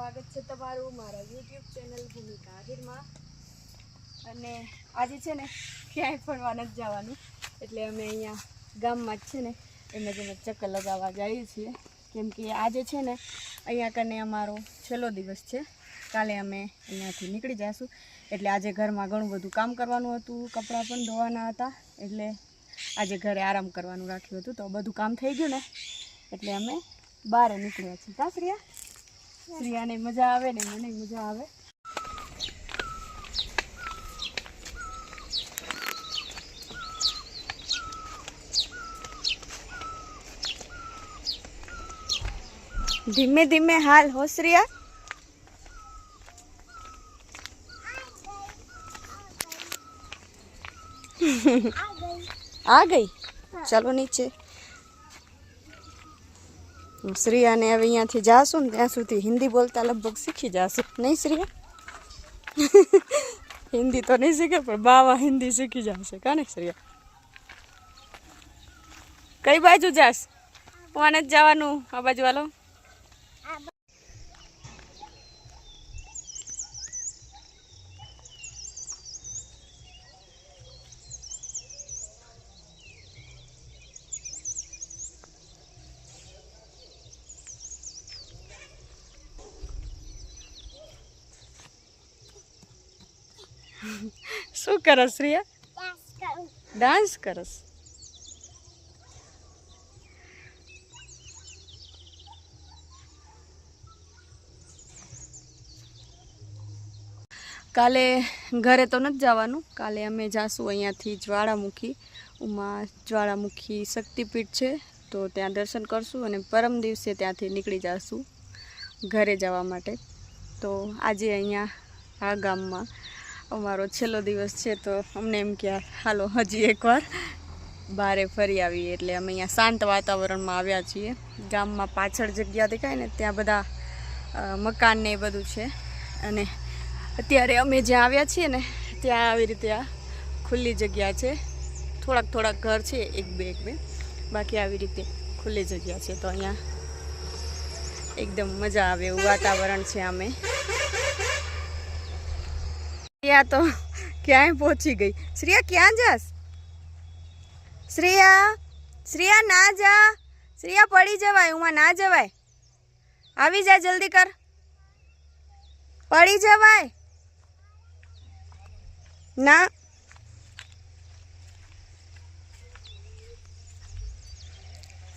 સ્વાગત છે તમારું મારા યુટ્યુબ ચેનલ ભૂમિકા આહિરમાં. અને આજે છે ને ક્યાંય ફરવા નથી જવાનું. એટલે અમે અહીંયા ગામમાં જ છે ને એમાં જ અમે ચક્કર લગાવવા જઈએ છીએ. કેમ કે આજે છે ને અહીંયા કને અમારો છેલ્લો દિવસ છે. કાલે અમે અહીંયાથી નીકળી જઈશું એટલે આજે ઘરમાં ઘણું બધું કામ કરવાનું હતું, કપડાં પણ ધોવાના હતા. એટલે આજે ઘરે આરામ કરવાનું રાખ્યું હતું. તો બધું કામ થઈ ગયું ને, એટલે અમે બહાર નીકળ્યા છીએ. કા શ્રેયા? શ્રેયાને મજા આવે ને મને મજા આવે. ધીમે ધીમે હાલ હો શ્રેયા? આ ગઈ? ચાલો નીચે. શ્રેયાને હવે અહીંયાથી જાશું ને ત્યાં સુધી હિન્દી બોલતા લગભગ શીખી જશે. નહીં શ્રીયા? હિન્દી તો નહીં શીખે, પણ બાવા હિન્દી શીખી જશે. કાને શ્રીયા? કઈ બાજુ જાશ? કોને જ જવાનું, આ બાજુ વાલો શું કરસ રિયા? ડાન્સ કરસ. કાલે ઘરે તો નથી જવાનું. કાલે અમે જાશું અહીંયાથી જ્વાળામુખી. ઉમા જ્વાળામુખી શક્તિપીઠ છે તો ત્યાં દર્શન કરશું અને પરમ દિવસે ત્યાંથી નીકળી જશું ઘરે જવા માટે. તો આજે અહીંયા આ ગામમાં અમારો છેલ્લો દિવસ છે તો અમને એમ કે હાલો હજી એકવાર બારે ફરી આવીએ. એટલે અમે અહીંયા શાંત વાતાવરણમાં આવ્યા છીએ. ગામમાં પાછળ જગ્યા દેખાય ને ત્યાં બધા મકાન ને એ બધું છે. અને અત્યારે અમે જ્યાં આવ્યા છીએ ને ત્યાં આવી રીતે આ ખુલ્લી જગ્યા છે. થોડાક થોડાક ઘર છે, એક બે એક બે. બાકી આવી રીતે ખુલ્લી જગ્યા છે. તો અહીંયા એકદમ મજા આવે એવું વાતાવરણ છે આમે. શ્રેયા તો ક્યાંય પહોંચી ગઈ. શ્રેયા, ક્યાં જાસ શ્રેયા શ્રેયા, ના જા. શ્રેયા, પડી જવાય, ઉમાં ના જવાય. આવી જા જલ્દી કર. પડી જવાય. ના.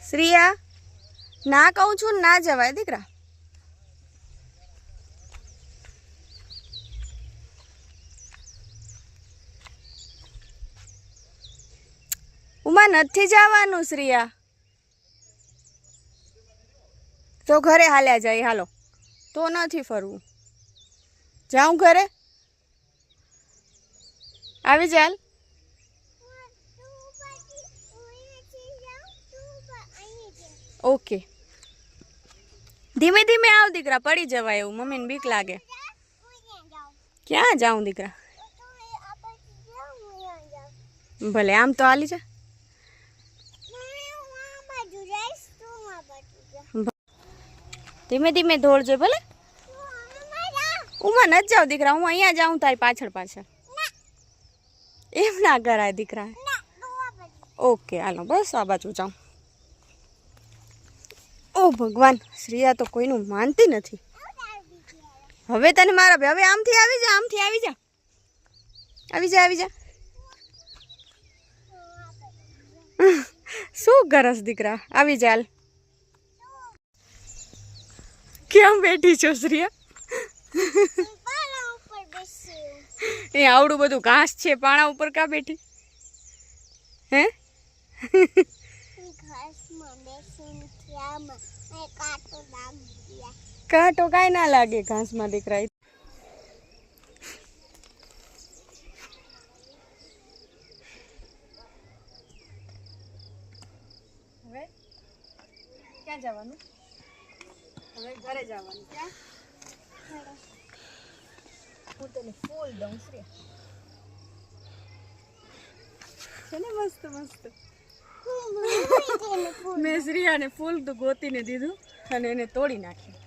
શ્રેયા, ના કહું છું ને ના જવાય, દીકરા. ઉમા નથી જવાનું, શ્રીયા. તો ઘરે હાલ્યા જાય, હાલો. તો નથી ફરવું. જાઉં ઘરે? આવી ચાલ ઓકે. ધીમે ધીમે આવ દીકરા, પડી જવાય એવું, મમ્મીને બીક લાગે. ક્યાં જાઉં દીકરા? ભલે, આમ તો હાલી જા. ધીમે ધીમે દોડજો ભલે? ઉમાં નથી જાવ દીકરા, હું અહીંયા જાઉં, તારી પાછળ પાછળ. એમ ના કરાય દીકરા. ઓકે, હાલો, બસ આ બાજુ જાઉં. ઓ ભગવાન, શ્રીયા તો કોઈનું માનતી નથી. હવે તને મારા ભાઈ, હવે આમથી આવી જા, આમથી આવી જા. આવી જા આવી જા. શું કરસ દીકરા? આવી જા, હાલ. ક્યાં બેઠી છો શ્રીયા એ આવડું બધું ઘાસ છે પાણા ઉપર કા બેઠી? હે? કાંટો કાંઈ ના લાગે ઘાસમાં દીકરા ક્યાં જવાનું? ઘરે જવાનું, ક્યાં? હું તને ફૂલ દઉં શ્રી છે ને મસ્ત મસ્ત? મેં શ્રીયાને ફૂલ તો ગોતીને દીધું અને એને તોડી નાખ્યું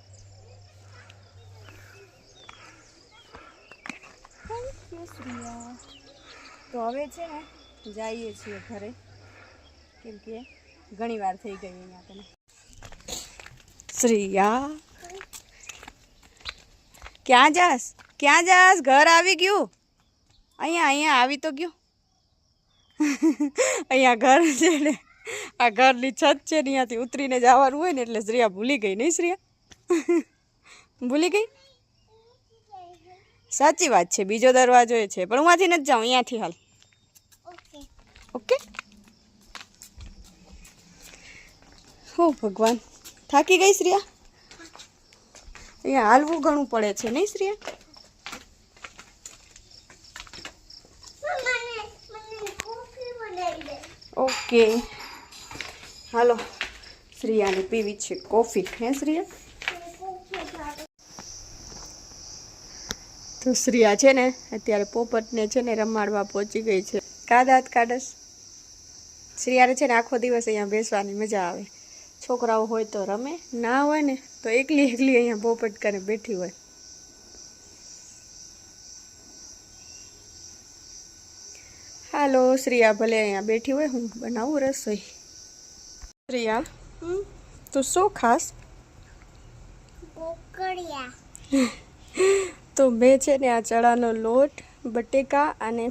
તો હવે છે ને, જઈએ છીએ ઘરે. કેમ કે ઘણી વાર થઈ ગઈ અહીંયા તને. શ્રીયા ક્યાં જાસ ક્યાં જાસ ઘર આવી ગયું? અહીંયા અહીંયા આવી તો ગયું. અહીંયા ઘર છે ને આ ઘરની છત છે ને અહીંયાથી ઉતરીને જવાનું હોય ને એટલે શ્રેયા ભૂલી ગઈ નહીં શ્રેયા ભૂલી ગઈ? સાચી વાત છે બીજો દરવાજો એ છે પણ હું આથી નથી જાઉં અહીંયાથી હાલ. ઓકે. ઓ ભગવાન. થાકી ગઈ શ્રીયા? અહીંયા હાલવું ઘણું પડે છે નહીં શ્રીયા? ઓકે. હાલો શ્રીયાને પીવી છે કોફી. હે શ્રીયા? તો શ્રીયા છે ને અત્યારે પોપટને છે ને રમાડવા પહોંચી ગઈ છે. કાદાત કાડસ શ્રીયાને છે ને આખો દિવસ અહીંયા બેસવાની મજા આવે. છોકરાઓ હોય તો રમે ના હોય ને તો એકલી એકલી અહીંયા પોપટ કરે બેઠી હોય. હાલો શ્રિયા ભલે અહીંયા બેઠી હોય હું બનાવું રસોઈ. શ્રિયા તું શું ખાસ? તો મેં છે ને આ ચણાનો લોટ બટેકા અને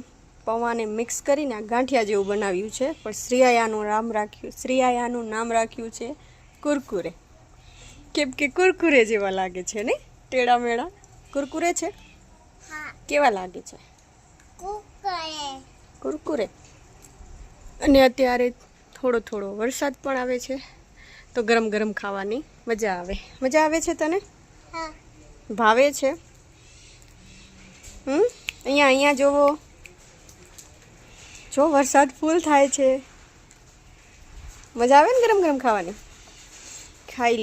પૌવાને મિક્સ કરીને આ ગાંઠિયા જેવું બનાવ્યું છે. પણ શ્રેયાનું નામ રાખ્યું શ્રેયાનું નામ રાખ્યું છે કુરકુરે. કેમ કે કુરકુરે જેવા લાગે છે ને? ટેડા મેળા. કુરકુરે છે? કેવા લાગે છે? કુરકુરે. અને અત્યારે થોડો થોડો વરસાદ પણ આવે છે. તો ગરમ ગરમ ખાવાની મજા આવે. મજા આવે છે તને? ભાવે છે? હમ? અહીંયા અહીંયા જોવો. જો વરસાદ ફૂલ થાય છે. મજા આવે ને ગરમ ગરમ ખાવાની? ખાઈ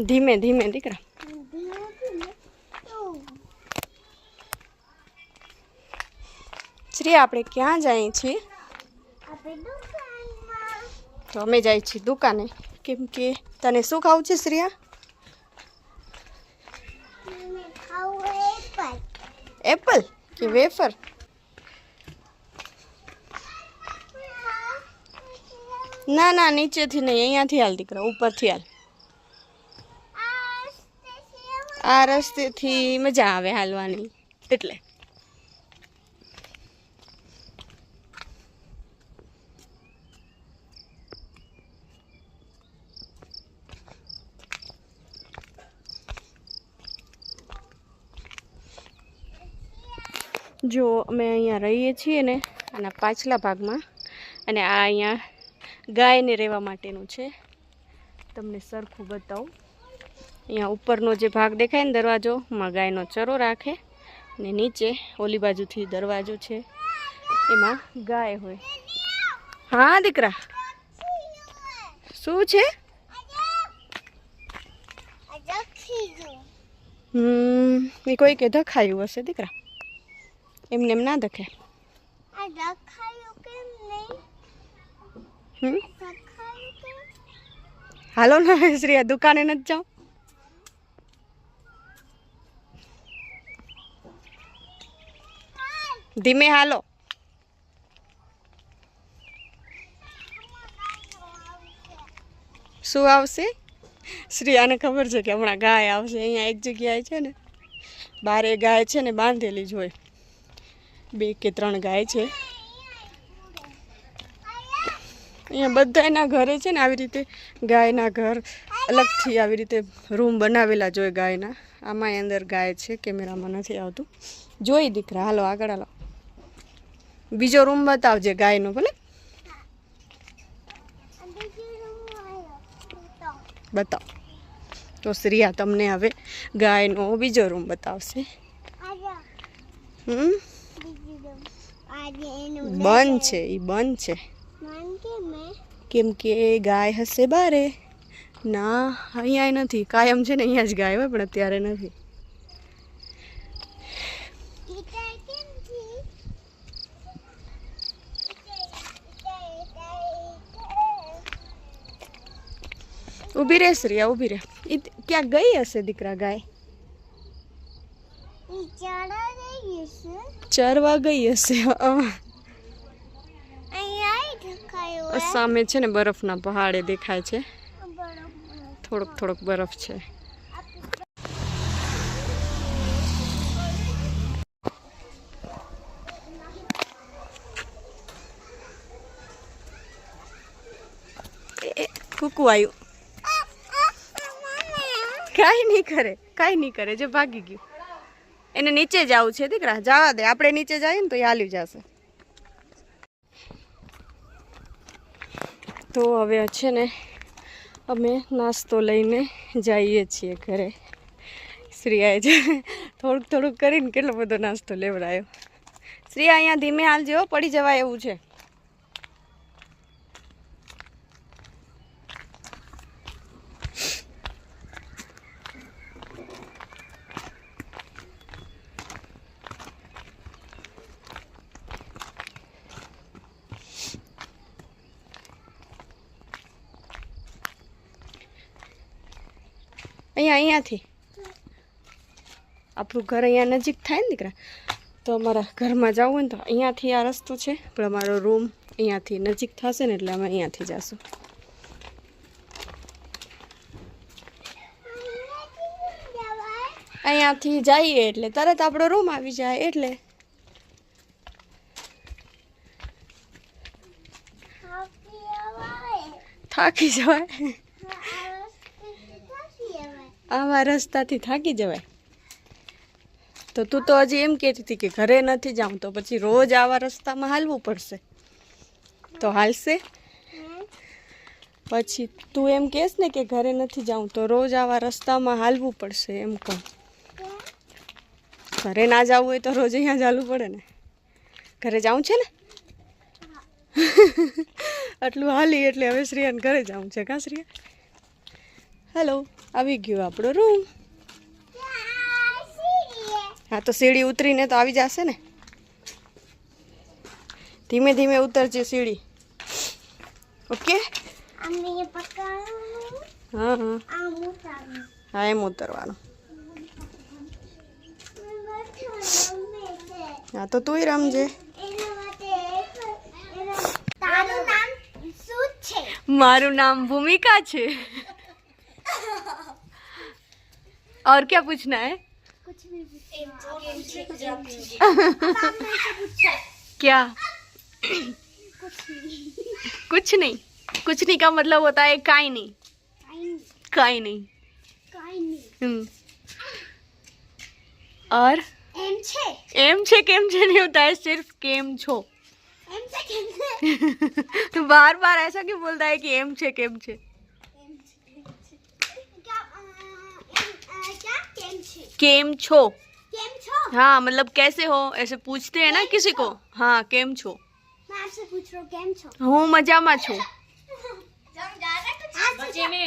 લ્યો હાલો ધીમે ધીમે દીકરા શ્રી આપણે ક્યાં જઈએ છીએ તો અમે જઈએ છીએ દુકાને. કેમ કે તને શું ખાવું છે, શ્રીયા? એપલ કે વેફર? ના ના, નીચેથી નહીં, અહીંયાથી હાલ દીકરા, ઉપરથી હાલ. આ રસ્તેથી મજા આવે હાલવાની. એટલે. જો, અમે અહીંયા રહીએ છીએ ને, આના પાછલા ભાગમાં. અને આ અહીંયા ગાયને રહેવા માટેનું છે. તમને સરખું બતાવું. અહીંયા ઉપરનો જે ભાગ દેખાય ને દરવાજો એમાં ગાયનો ચરો રાખે ને નીચે ઓલી બાજુથી દરવાજો છે. એમાં ગાય હોય. હા, દીકરા. શું છે? હમ, એ કોઈ કે ધખાયું હશે, દીકરા. એમને એમ ના ધખે. હાલો ને શ્રી દુકાને નથી જાઉં? ધીમે હાલો. શું આવશે? શ્રીયાને ખબર છે કે હમણાં ગાય આવશે. અહીંયા એક જગ્યાએ છે ને, બારે ગાય છે ને બાંધેલી જ હોય. બે કે ત્રણ ગાય છે. અહીંયા બધાના ઘરે છે ને આવી રીતે ગાયના ઘર અલગથી આવી રીતે રૂમ બનાવેલા જોઈએ ગાયના. આમાં અંદર ગાય છે, કેમેરામાં નથી આવતું. જોઈ દીકરા, હાલો આગળ હાલો. બીજો રૂમ બતાવજે ગાયનો, ભલે? બતાવો. તો શ્રીયા તમને હવે ગાયનો બીજો રૂમ બતાવશે. બંધ છે એ બંધ છે. કેમ કે ગાય હશે બારે. ના, અહીંયા નથી. કાયમ છે ને, અહીંયા જ ગાય હોય, પણ અત્યારે નથી. ઊભી રહે શ્રીયા ઊભી રહે. એ ક્યાં ગઈ હશે દીકરા ગાય? ચરવા ગઈ હશે. સામે છે ને બરફના પહાડે દેખાય છે. થોડોક થોડોક બરફ છે. એ, એ, આવ્યું કાંઈ નહીં કરે, કાંઈ નહીં કરે, જે ભાગી ગયું. એને નીચે જવું છે દીકરા, જવા દે, આપણે નીચે જઈએ ને તો એ હાલી જશે. તો હવે છે ને, અમે નાસ્તો લઈને જઈએ છીએ ઘરે. શ્રીયાએ છે થોડુંક થોડુંક કરીને કેટલો બધો નાસ્તો લેવડાયો. શ્રીયા અહીંયા ધીમે હાલ જેવો પડી જવાય એવું છે અહીંયા અહીંયાથી? આપણું ઘર અહીંયા નજીક થાય ને દીકરા? તો અમારા ઘરમાં જવું હોય ને તો અહીંયાથી આ રસ્તો છે. પણ અમારો રૂમ અહીંયાથી નજીક થશે ને એટલે અમે અહીંયાથી જઈશું અહીંયાથી જઈએ એટલે તરત આપણો રૂમ આવી જાય એટલે. થાકી જવાય. આવા રસ્તાથી થાકી જવાય. તો તું તો હજી એમ કહેતી હતી કે ઘરે નથી જાઉં તો પછી રોજ આવા રસ્તામાં હાલવું પડશે. તો હાલશે? પછી તું એમ કહેશ ને કે ઘરે નથી જાઉં તો રોજ આવા રસ્તામાં હાલવું પડશે એમ કહું. ઘરે ના જવું હોય તો રોજ અહીંયા જ હાલવું પડે ને. ઘરે જાઉં છે ને? આટલું હાલી એટલે હવે શ્રેયાને ઘરે જવું છે. કા શ્રેયા? હેલો આવી ગયો આપણો રૂમ હા તો સીડી ઉતરીને તો આવી જશે ને? ધીમે ધીમે ઉતરજે સીડી. ઓકે? હા હા. હા એમ ઉતરવાનું. હા તો તુંય રમજે. મારું નામ ભૂમિકા છે. और क्या पूछना है? कुछ नहीं क्या? कुछ नहीं। कुछ नहीं का मतलब होता है काई नहीं। काई नहीं। हम्म। और? एम छे। एम छे केम छे नहीं होता है सिर्फ़ केम छो। बार बार ऐसा क्यों बोलता है कि एम छे केम छे? केम छो કેમ છો हाँ मतलब कैसे हो ऐसे पूछते हैं ना किसी को हाँ केम छो मैं आपसे पूछ रहा हूँ કેમ છો હું મજામાં છું हम ज्यादा कुछ बच्चे में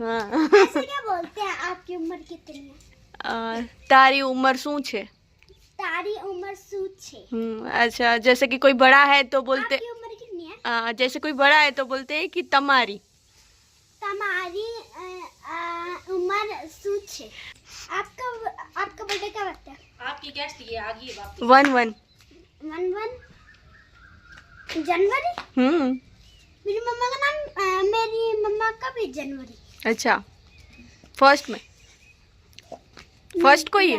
હા ऐसे क्या बोलते हैं आपकी उम्र कितनी है અ, તારી ઉંમર શું છે तारी उम्र શું છે हम्म, अच्छा जैसे कि कोई बड़ा है तो बोलते आपकी उम्र कितनी है अ, जैसे कोई बड़ा है तो बोलते हैं कि तमारी તમારી अ, अ, उम्र શું છે आपका आपका बर्थडे कब आता है? One one. One one? जनवरी? हम्म। मेरी मम्मा का नाम मेरी मम्मा का भी जनवरी। अच्छा। फ़र्स्ट में। फ़र्स्ट को ही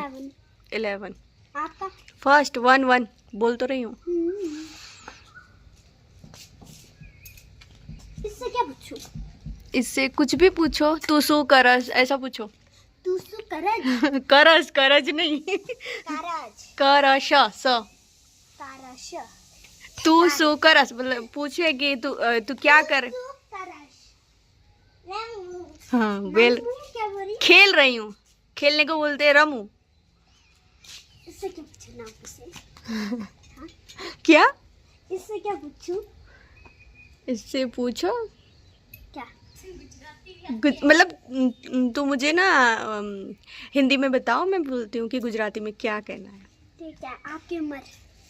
इलेवन आपका? फ़र्स्ट वन वन बोल तो रही हूँ। हम्म। इससे क्या पूछूँ? इससे कुछ भी पूछो तू शू करस ऐसा पूछो। तू करज? करज करज नहीं। करज। करश करश। तू हाँ। सु करस मतलब पूछे कि तू तू क्या कर हाँ बेल खेल रही हूँ। खेलने को बोलते हैं रमू। इससे क्या पूछना क्या? इससे क्या पूछू? इससे पूछो। मतलब न- तू मुझे ना अम, हिंदी में बताओ मैं बोलती हूँ कि गुजराती में क्या कहना है ठीक है आपकी उम्र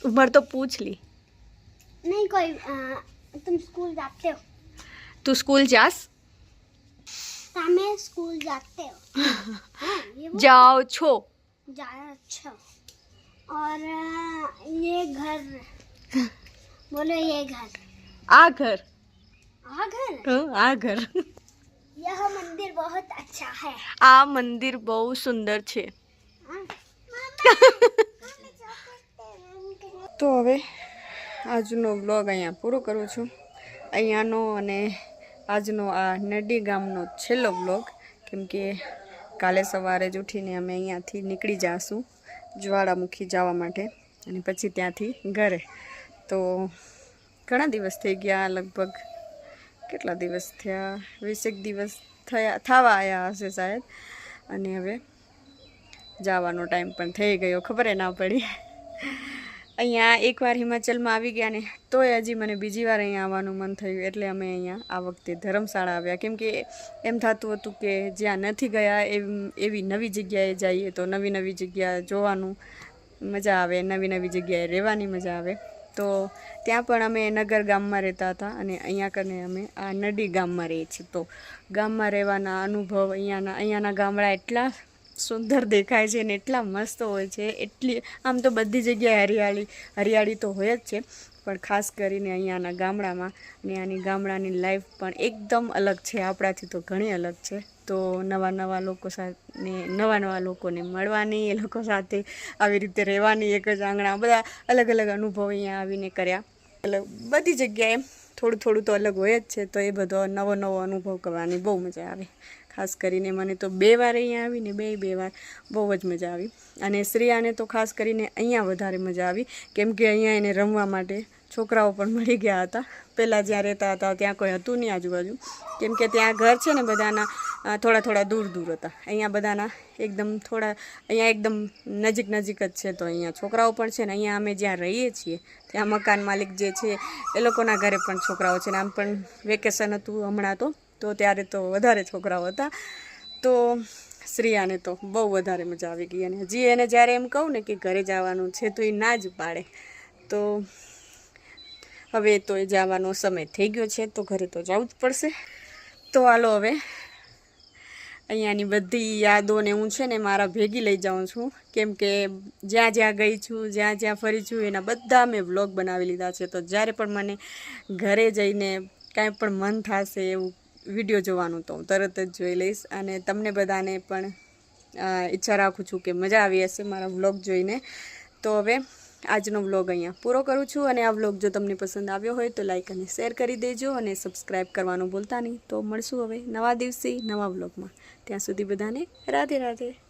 उम्र तो पूछ ली नहीं कोई अ, तुम स्कूल जाते हो तू स्कूल जास તમે સ્કૂલ जाते हो हाँ, ये वो जाओ छो जाया अच्छा और अ, ये घर बोलो ये घर आ घर आ घर हाँ, आ घर यह मंदिर बहुत अच्छा है આ મંદિર બહુ સુંદર છે हाँ? તો હવે આજનો બ્લોગ અહીંયા પૂરો કરું છું અહીંયાનો અને આજનો આ નડી ગામનો છેલ્લો બ્લોગ કેમ કે કાલે સવારે જ ઉઠીને અમે અહીંયાથી નીકળી જાશું જ્વાળામુખી જવા માટે અને પછી ત્યાંથી ઘરે તો ઘણા દિવસ થઈ ગયા લગભગ કેટલા દિવસ થયા? વીસેક દિવસ થયા, થવા આવ્યા હશે શાયદ. અને હવે જવાનો ટાઈમ પણ થઈ ગયો, ખબર ના પડી. અહીંયા એકવાર હિમાચલમાં આવી ગયા ને, તોય હજી મને બીજી વાર અહીંયા આવવાનું મન થયું. એટલે અમે અહીંયા આ વખતે ધર્મશાળા આવ્યા. કેમ કે એમ થતું હતું કે જ્યાં નથી ગયા એવી નવી જગ્યાએ જઈએ તો નવી નવી જગ્યા જોવાનું મજા આવે, નવી નવી જગ્યાએ રહેવાની મજા આવે. તો ત્યાં પણ અમે નગર ગામમાં રહેતા હતા અને અહીંયા કને અમે આ નડી ગામમાં રહીએ છીએ. તો ગામમાં રહેવાના અનુભવ અહીંયાના અહીંયાના ગામડા એટલા સુંદર દેખાય છે ને એટલા મસ્ત હોય છે. એટલી, આમ તો બધી જગ્યાએ હરિયાળી હરિયાળી તો હોય જ છે, પણ ખાસ કરીને અહીંયાના ગામડામાં અને આની ગામડાની લાઈફ પણ એકદમ અલગ છે. આપણાથી તો ઘણી અલગ છે. તો નવા નવા લોકો સાથે નવા નવા લોકોને મળવાની, એ લોકો સાથે આવી રીતે રહેવાની, એક જ આંગણા બધા અલગ અલગ અનુભવ અહીંયા આવીને કર્યા. એટલે બધી જગ્યાએ થોડું થોડું તો અલગ હોય જ છે, તો એ બધો નવો નવો અનુભવ કરવાની બહુ મજા આવે. ખાસ કરીને મને તો બે વાર અહીંયા આવીને બે બે વાર બહુ જ મજા આવી. અને શ્રેયાને તો ખાસ કરીને અહીંયા વધારે મજા આવી, કેમ કે અહીંયા એને રમવા માટે છોકરાઓ પણ મળી ગયા હતા. પહેલાં જ્યાં રહેતા હતા, ત્યાં કોઈ હતું નહીં આજુબાજુ. કેમ કે ત્યાં ઘર છે ને બધાના થોડા થોડા દૂર દૂર હતા. અહીંયા બધાના એકદમ થોડા, અહીંયા એકદમ નજીક નજીક જ છે તો અહીંયા. છોકરાઓ પણ છે ને અહીંયા અમે જ્યાં રહીએ છીએ, ત્યાં મકાન માલિક જે છે, એ લોકોના ઘરે પણ છોકરાઓ છે ને આમ પણ વેકેશન હતું હમણાં તો તો ત્યારે તો વધારે છોકરાઓ હતા. તો શ્રેયાને તો બહુ વધારે મજા આવી ગઈ. અને હજી એને જ્યારે એમ કહું ને કે ઘરે જવાનું છે તો એ ના જ પાડે. તો હવે તો એ જવાનો સમય થઈ ગયો છે, તો ઘરે તો જવું જ પડશે. તો હાલો હવે, અહીંયાની બધી યાદોને હું છે ને મારા ભેગી લઈ જાઉં છું. કેમ કે જ્યાં જ્યાં ગઈ છું, જ્યાં જ્યાં ફરી છું, એના બધા મેં વ્લોગ બનાવી લીધા છે. તો જ્યારે પણ મને ઘરે જઈને કાંઈ પણ મન થશે એવું વીડિયો જોવાનું, તો હું તરત જ જોઈ લઈશ. અને તમને બધાને પણ ઈચ્છા રાખું છું કે મજા આવી હશે મારા વ્લોગ જોઈને. તો હવે આજનો વ્લોગ અહીંયા પૂરો કરું છું અને આ વ્લોગ જો તમને પસંદ આવ્યો હોય તો લાઇક અને શેર કરી દેજો અને સબસ્ક્રાઈબ કરવાનું ભૂલતા નહીં. તો મળશું હવે નવા દિવસે નવા વ્લોગમાં. ત્યાં સુધી બધાને રાધે રાધે.